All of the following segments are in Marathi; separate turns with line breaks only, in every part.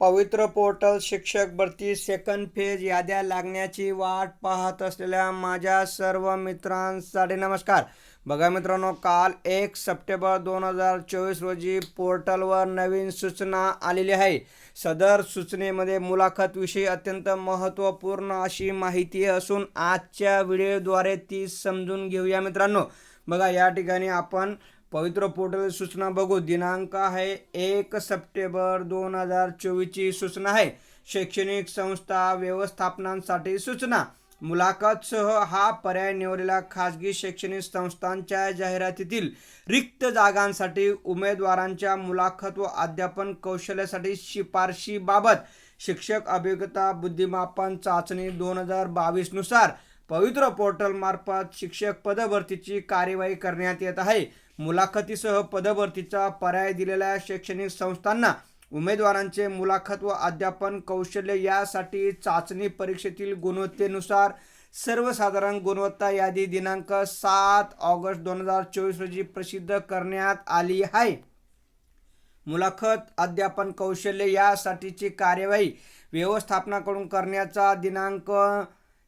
पवित्र पोर्टल शिक्षक भरती सेकंड फेज याद्या लागण्याची वाट पाहत असलेल्या माझ्या सर्व मित्रांसाठी नमस्कार. बघा मित्रांनो काल एक सप्टेंबर दोन हजार चोवीस रोजी पोर्टलवर नवीन सूचना आलेली आहे. सदर सूचनेमध्ये मुलाखतविषयी अत्यंत महत्त्वपूर्ण अशी माहिती असून आजच्या व्हिडिओद्वारे ती समजून घेऊया मित्रांनो. बघा या ठिकाणी आपण पवित्र पोर्टल सूचना बघू. दिनांक आहे एक सप्टेंबर दोन हजार चोवीसची सूचना आहे. शैक्षणिक संस्था व्यवस्थापनांसाठी सूचना. मुलाखतसह हा पर्याय निवडलेल्या खाजगी शैक्षणिक संस्थांच्या जाहिरातीतील रिक्त जागांसाठी उमेदवारांच्या मुलाखत व अध्यापन कौशल्यासाठी शिफारशीबाबत शिक्षक अभिज्ञता बुद्धिमापन चाचणी दोन हजार बावीसनुसार पवित्र पोर्टलमार्फत शिक्षक पदभरतीची कार्यवाही करण्यात येत आहे. मुलाखतीसह पदभरतीचा पर्याय दिलेल्या शैक्षणिक संस्थांना उमेदवारांचे मुलाखत व अध्यापन कौशल्य यासाठी चाचणी परीक्षेतील गुणवत्तेनुसार सर्वसाधारण गुणवत्ता यादी दिनांक सात ऑगस्ट दोन हजार चोवीस रोजी प्रसिद्ध करण्यात आली आहे. मुलाखत अध्यापन कौशल्य यासाठीची कार्यवाही व्यवस्थापनाकडून करण्याचा दिनांक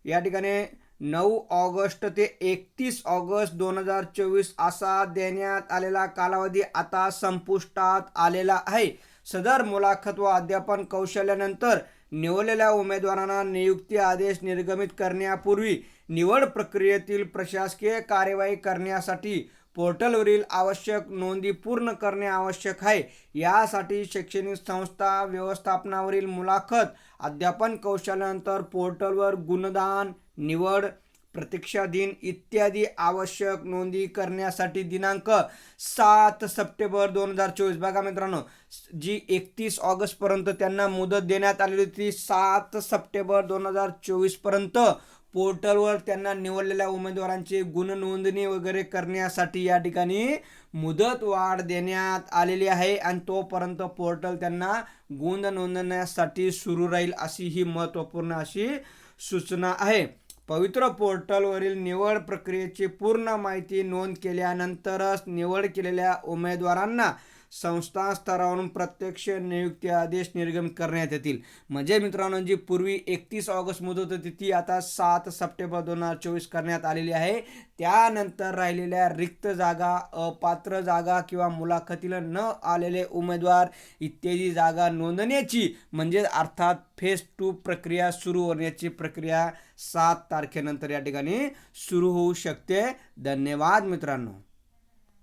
या ठिकाणी नऊ ऑगस्ट ते एकतीस ऑगस्ट दोन हजार चोवीस असा देण्यात आलेला कालावधी आता संपुष्टात आलेला आहे. सदर मुलाखत व अध्यापन कौशल्यानंतर निवडलेल्या उमेदवारांना नियुक्ती आदेश निर्गमित करण्यापूर्वी निवड प्रक्रियेतील प्रशासकीय कार्यवाही करण्यासाठी पोर्टलवरील आवश्यक नोंदी पूर्ण करणे आवश्यक आहे. यासाठी शैक्षणिक संस्था व्यवस्थापनावरील मुलाखत अध्यापन कौशल्यानंतर पोर्टलवर गुणदान निवड प्रतीक्षा दिन इत्यादी आवश्यक नोंदी करण्यासाठी दिनांक सात सप्टेंबर दोन हजार चोवीस. बघा मित्रांनो जी एकतीस ऑगस्टपर्यंत त्यांना मुदत देण्यात आलेली होती सात सप्टेंबर दोन हजार चोवीसपर्यंत पोर्टलवर त्यांना निवडलेल्या उमेदवारांची गुणनोंदणी वगैरे करण्यासाठी या ठिकाणी मुदत वाढ देण्यात आलेली आहे आणि तोपर्यंत पोर्टल त्यांना गुण नोंदण्यासाठी सुरू राहील अशी ही महत्त्वपूर्ण अशी सूचना आहे. पवित्र पोर्टलवरील निवड प्रक्रियेची पूर्ण माहिती नोंद केल्यानंतरच निवड केलेल्या उमेदवारांना संस्था स्तरावरून प्रत्यक्ष नियुक्ती आदेश निर्गमित करण्यात येतील. म्हणजे मित्रांनो जी पूर्वी एकतीस ऑगस्ट मुदत होती ती आता सात सप्टेंबर दोन हजार चोवीस करण्यात आलेली आहे. त्यानंतर राहिलेल्या रिक्त जागा अपात्र जागा किंवा मुलाखतीला न आलेले उमेदवार इत्यादी जागा नोंदण्याची म्हणजे अर्थात फेज टू प्रक्रिया सुरू होण्याची प्रक्रिया सात तारखेनंतर या ठिकाणी सुरू होऊ शकते. धन्यवाद मित्रांनो.